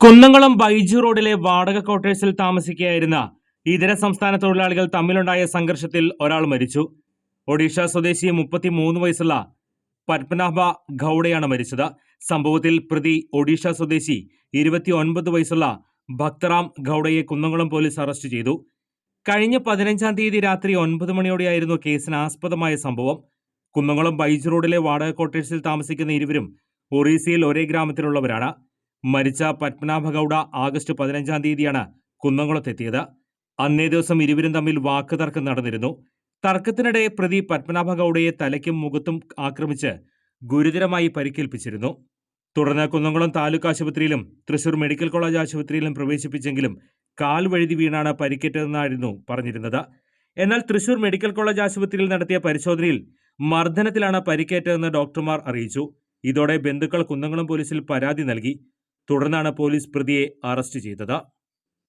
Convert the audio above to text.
കുന്നംകുളം ബൈജു റോഡിലെ വാടക ക്വാർട്ടേഴ്സിൽ താമസിക്കുകയായിരുന്ന ഇതര സംസ്ഥാന തൊഴിലാളികൾ തമ്മിലുണ്ടായ സംഘർഷത്തിൽ ഒരാൾ മരിച്ചു. ഒഡീഷ സ്വദേശി മുപ്പത്തിമൂന്ന് വയസ്സുള്ള പത്മനാഭ ഗൌഡയാണ് മരിച്ചത്. സംഭവത്തിൽ പ്രതി ഒഡീഷ സ്വദേശി ഇരുപത്തിയൊൻപത് വയസ്സുള്ള ഭക്തറാം ഗൌഡയെ കുന്നംകുളം പോലീസ് അറസ്റ്റ് ചെയ്തു. കഴിഞ്ഞ പതിനഞ്ചാം തീയതി രാത്രി ഒൻപത് മണിയോടെയായിരുന്നു കേസിന് ആസ്പദമായ സംഭവം. കുന്നംകുളം ബൈജു റോഡിലെ വാടക ക്വാർട്ടേഴ്സിൽ താമസിക്കുന്ന ഇരുവരും ഒറീസയിൽ ഒരേ ഗ്രാമത്തിലുള്ളവരാണ്. മരിച്ച പത്മനാഭ ഗൌഡ ആഗസ്റ്റ് പതിനഞ്ചാം തീയതിയാണ് കുന്നംകുളത്തെത്തിയത്. അന്നേ ദിവസം ഇരുവരും തമ്മിൽ വാക്കുതർക്കം നടന്നിരുന്നു. തർക്കത്തിനിടെ പ്രതി പത്മനാഭ ഗൌഡയെ തലയ്ക്കും മുഖത്തും ആക്രമിച്ച് ഗുരുതരമായി പരിക്കേൽപ്പിച്ചിരുന്നു. തുടർന്ന് കുന്നംകുളം താലൂക്ക് ആശുപത്രിയിലും തൃശൂർ മെഡിക്കൽ കോളേജ് ആശുപത്രിയിലും പ്രവേശിപ്പിച്ചെങ്കിലും കാൽ വഴുതി വീണാണ് പരിക്കേറ്റതെന്നായിരുന്നു പറഞ്ഞിരുന്നത്. എന്നാൽ തൃശൂർ മെഡിക്കൽ കോളേജ് ആശുപത്രിയിൽ നടത്തിയ പരിശോധനയിൽ മർദ്ദനത്തിലാണ് പരിക്കേറ്റതെന്ന് ഡോക്ടർമാർ അറിയിച്ചു. ഇതോടെ ബന്ധുക്കൾ കുന്നംകുളം പോലീസിൽ പരാതി നൽകി. തുടർന്നാണ് പോലീസ് പ്രതിയെ അറസ്റ്റ് ചെയ്തത്